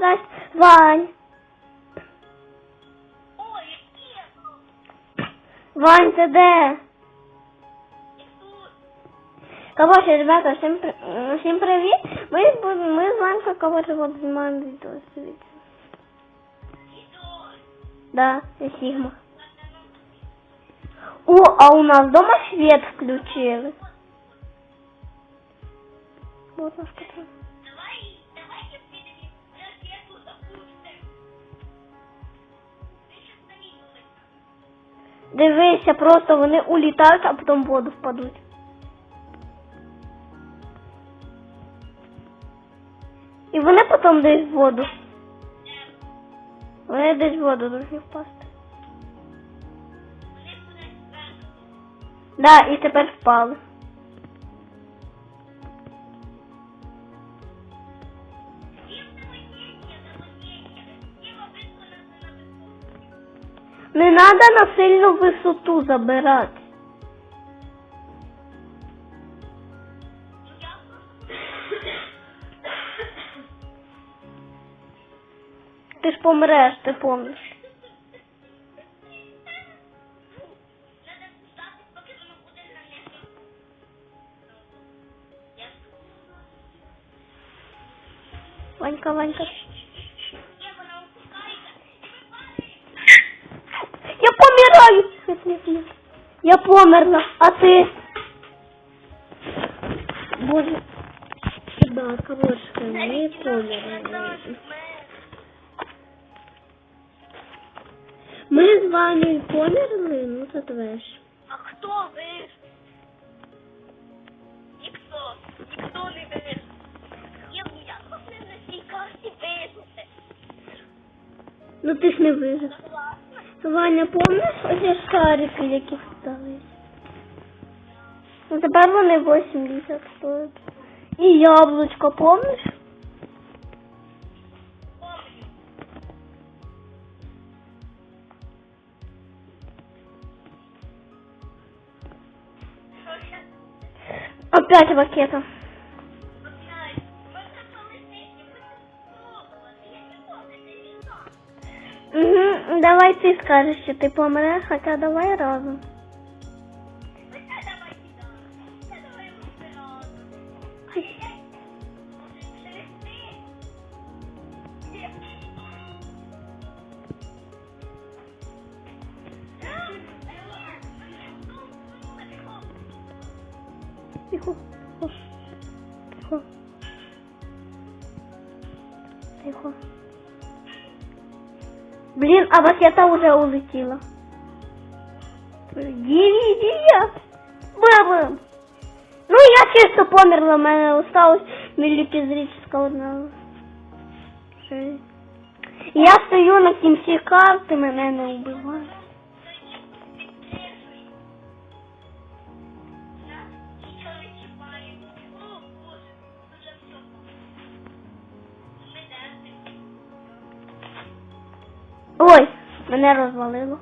Зараз, Вань. Ой, я? Вань, ти де? Короче, ребята, всім, всім привіт. Ми, ми з Ванькою, короче, вот знімаємо відео. дивіться. Да, і Сігма. О, а у нас дома свет включили. Вот наш патрон. Дивися, просто вони улітають, а потім в воду впадуть. І вони потім десь в воду. Вони десь в воду друзі, впасти. Да, і тепер впали. Не надо на сильну висоту забирати. Ти ж помреш, ти помниш. Надо стати, нет. Я померла, а ти? Боже. Да, короче, ми померли. Ми з вами померли, ну це треш. А хто вижив? Ніхто. Ніхто не вижив. Я як могли на цій карті вижити? Ну ти ж не вижив. Согласна. Ваня, помниш оці шарики, які стались? Ну тепер вони 80 стоять. І яблучко, помниш? Помню. Що ще? Опять ракета. Угу, давай ти скажеш, що ти помреш, хоча давай разом. Тихо, тихо, тихо. Тихо. Блин, а ракета уже улетела. Дивизия. Бэбэм. Ну, я чисто померла, у мене осталось міліпізрічська одна. Я стою на кінці карти, мене не вбивають. Ой, мене розвалило.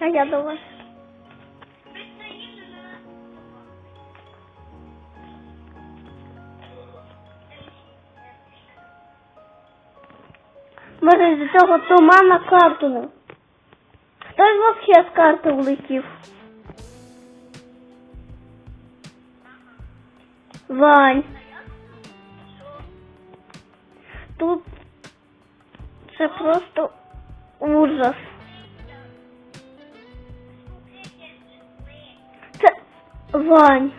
А я до вас. Може з цього тумана карту. не- Хтось вообще з карти влетів. Вань. Тут це просто ужас. Це Вань.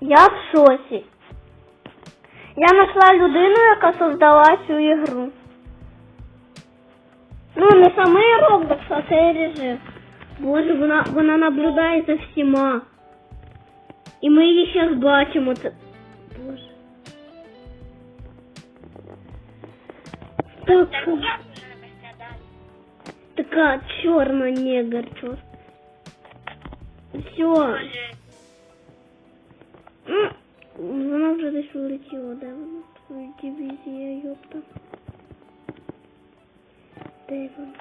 Я в шоці. Я знайшла людину, яка создала цю ігру. Ну, не самий Roblox, а цей режим. Боже, вона, вона наблюдає за всіма. І ми її зараз бачимо. Боже. такой... Такая черная негр, черт. Все. Она уже дальше улетела, да? Дивизия, ёпта. Дэйвон.